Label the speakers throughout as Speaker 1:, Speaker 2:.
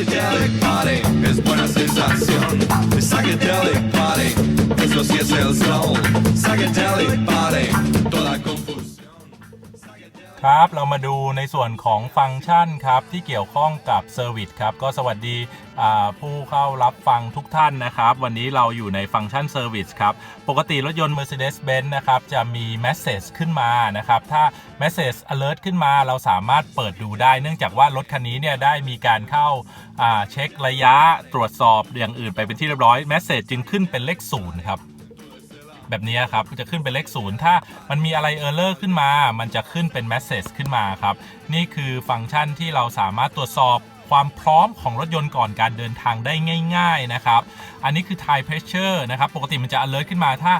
Speaker 1: psychedelic party es buena sensación. The psychedelic party, eso sí es el soul. Psychedelic party.
Speaker 2: ครับ เรามาดูในส่วนของฟังก์ชันครับที่เกี่ยวข้องกับเซอร์วิสครับก็สวัสดีผู้เข้ารับฟังทุกท่านนะครับ วันนี้เราอยู่ในฟังก์ชันเซอร์วิสครับ ปกติรถยนต์ Mercedes-Benz นะครับจะมี Message ขึ้นมานะครับ ถ้า Message Alert ขึ้นมาเราสามารถเปิดดูได้ เนื่องจากว่ารถคันนี้เนี่ยได้มีการเข้าเช็คระยะตรวจสอบอย่างอื่นไปเป็นที่เรียบร้อย Message จึงขึ้นเป็นเลขศูนย์ครับ แบบนี้ครับจะขึ้นเป็นเลขศูนย์ถ้ามันมีอะไรเออร์เลอร์ขึ้นมา มันจะขึ้นเป็นแมสเซจขึ้นมาครับ นี่คือฟังก์ชันที่เราสามารถตรวจสอบความพร้อมของรถยนต์ก่อนการเดินทางได้ง่าย ๆนะครับ อันนี้คือ tire pressure นะครับ ปกติมันจะ alert ขึ้นมาถ้า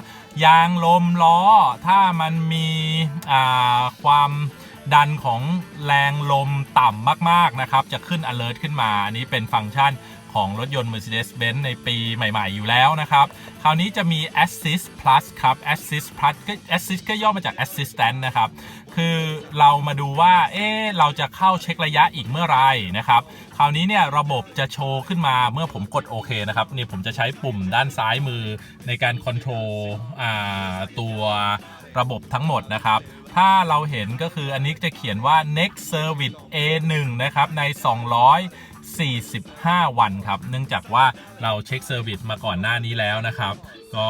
Speaker 2: ยางลมล้อ ถ้ามันมีความดันของแรงลมต่ำมากๆนะครับ จะขึ้น alert ขึ้นมา อันนี้เป็นฟังก์ชัน ของรถยนต์ Mercedes-Benz ในปีใหม่ๆ อยู่แล้วนะครับ คราวนี้จะมี Assist Plus ครับ Assist Plus ก็ Assist ก็ย่อมาจาก Assistant นะครับ คือเรามาดูว่า เอ๊เราจะเข้าเช็คระยะอีกเมื่อไหรนะครับ คราวนี้เนี่ยระบบจะโชว์ขึ้นมาเมื่อผมกดโอเคนะครับ นี่ผมจะใช้ปุ่มด้านซ้ายมือในการคอนโทรลตัวระบบทั้งหมดนะครับถ้าเราเห็นก็คืออันนี้จะเขียนว่า next service A1 นะครับใน 200 45 วันครับ เนื่องจากว่าเราเช็คเซอร์วิสมาก่อนหน้านี้แล้วนะครับ ก็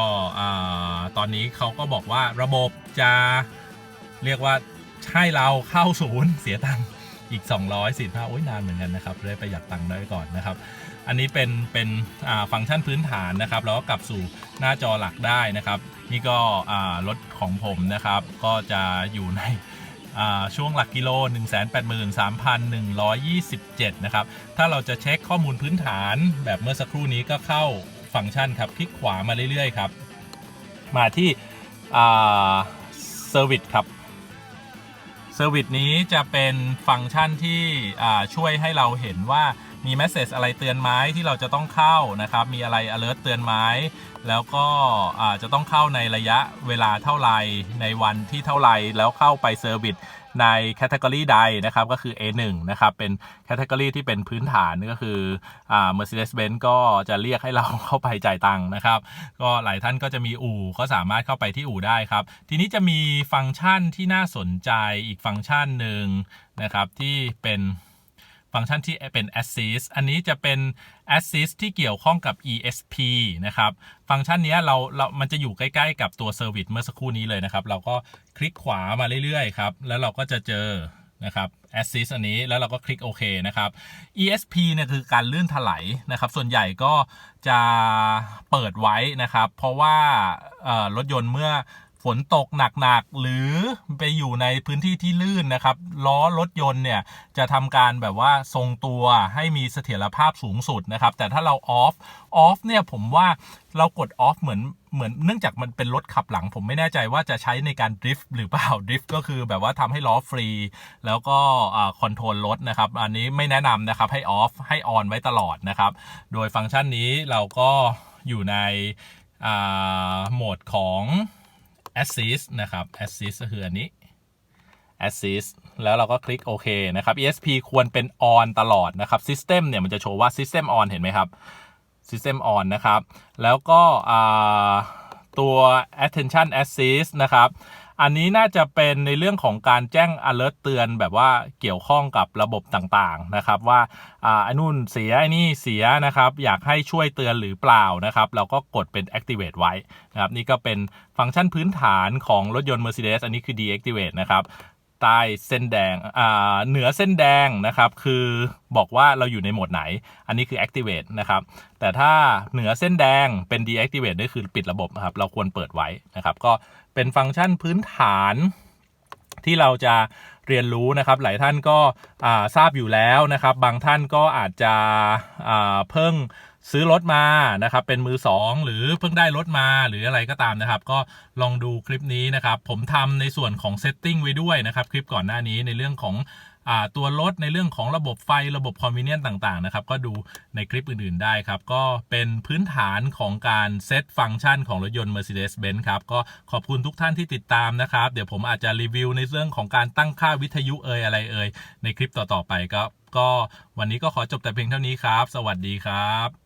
Speaker 2: ตอนนี้เขาก็บอกว่าระบบจะเรียกว่าให้เราเข้าศูนย์เสียตังค์อีก200สิบห้าโอ้ยนานเหมือนกันนะครับเลยประหยัดตังค์ได้ก่อนนะครับ อันนี้เป็นเป็นฟังก์ชันพื้นฐานนะครับแล้วก็กลับสู่หน้าจอหลักได้นะครับ นี่ก็รถของผมนะครับ ก็จะอยู่ใน ช่วงหลักกิโล 183,127 นะครับ ถ้าเราจะเช็คข้อมูลพื้นฐานแบบเมื่อสักครู่นี้ก็เข้าฟังก์ชันครับ คลิกขวามาเรื่อยๆ ครับ มาที่เซอร์วิสครับเซอร์วิสนี้จะเป็นฟังก์ชันที่ช่วยให้เราเห็นว่า มีแมสเซจอะไรเตือนไหมที่เราจะต้องเข้านะครับ มีอะไร alert เตือนไหมแล้วก็จะต้องเข้าในระยะเวลาเท่าไหร่ในวันที่เท่าไหร่แล้วเข้าไปเซอร์วิสในแคตตากรีใดนะครับก็คือ A1 นะครับเป็นแคตตากรีที่เป็นพื้นฐานก็คืออ่า Mercedes-Benz ก็จะเรียกให้เราเข้าไปจ่ายตังค์นะครับ ก็หลายท่านก็จะมีอู่ก็สามารถเข้าไปที่อู่ได้ครับ ทีนี้จะมีฟังก์ชันที่น่าสนใจอีกฟังก์ชันหนึ่งนะครับที่เป็น ฟังก์ชันที่เป็น assist อันนี้จะเป็น assist ที่เกี่ยวข้องกับ ESP นะครับ ฟังก์ชันนี้เราเรา มันจะอยู่ใกล้ๆ กับตัว service เมื่อสักครู่นี้เลยนะครับ เราก็คลิกขวามาเรื่อยๆ ครับ แล้วเราก็จะเจอนะครับ assist อันนี้แล้วเราก็คลิกโอเคนะครับ ESP เนี่ยคือการลื่นถลายนะครับ ส่วนใหญ่ก็จะเปิดไว้นะครับ เพราะว่ารถยนต์เมื่อ ฝนตกหนักๆหรือไปอยู่ในพื้นที่ที่ลื่นนะครับ ล้อรถยนต์เนี่ยจะทำการแบบว่าทรงตัวให้มีเสถียรภาพสูงสุดนะครับ แต่ถ้าเราออฟออฟเนี่ยผมว่าเรากดออฟเหมือนเหมือนเนื่องจากมันเป็นรถขับหลัง ผมไม่แน่ใจว่าจะใช้ในการดริฟต์หรือเปล่าดริฟต์ก็คือแบบว่าทำให้ล้อฟรี แล้วก็คอนโทรลรถนะครับ อันนี้ไม่แนะนำนะครับให้ออฟให้ออนไว้ตลอดนะครับ โดยฟังก์ชันนี้เราก็อยู่ในโหมดของ assist นะครับ assist ก็คืออันนี้ assist แล้วเราก็คลิกโอเคนะครับ ESP ควรเป็น on ตลอดนะครับ system เนี่ยมันจะโชว์ว่า system on เห็นไหมครับ system on นะครับ แล้วก็ตัว attention assist นะครับ อันนี้น่าจะเป็นในเรื่องของการแจ้ง alert เตือนแบบว่าเกี่ยวข้องกับระบบต่างๆนะครับ ว่าอ่าไอ้นู่นเสียไอ้นี่เสียนะครับ อยากให้ช่วยเตือนหรือเปล่านะครับ เราก็กดเป็น activate ไว้นะครับ นี่ก็เป็นฟังก์ชันพื้นฐานของรถยนต์ Mercedes อันนี้คือ deactivate นะครับ ใต้เส้นแดงอ่าเหนือเส้นแดงนะครับ คือบอกว่าเราอยู่ในโหมดไหน อันนี้คือ activate นะครับ แต่ถ้าเหนือเส้นแดงเป็น deactivate นี่คือปิดระบบนะครับ เราควรเปิดไว้นะครับ ก็เป็นฟังก์ชันพื้นฐานที่เราจะเรียนรู้นะครับ หลายท่านก็อ่าทราบอยู่แล้วนะครับ บางท่านก็อาจจะอ่าเพิ่ง ซื้อรถมานะครับเป็นมือสองหรือเพิ่งได้รถมาหรืออะไรก็ตามนะครับ ก็ลองดูคลิปนี้นะครับ ผมทำในส่วนของเซตติ้งไว้ด้วยนะครับ คลิปก่อนหน้านี้ในเรื่องของอตัวรถในเรื่องของระบบไฟระบบคอมมิเนียนต่างๆนะครับก็ดูในคลิปอื่นๆได้ครับ ก็เป็นพื้นฐานของการเซตฟังก์ชันของรถยนต์ Mercedes-Benz ครับ ก็ขอบคุณทุกท่านที่ติดตามนะครับ เดี๋ยวผมอาจจะรีวิวในเรื่องของการตั้งค่าวิทยุเอ่ยอะไรเอ่ยในคลิปต่อๆไปก็ก็วันนี้ก็ขอจบแต่เพียงเท่านี้ครับ สวัสดีครับ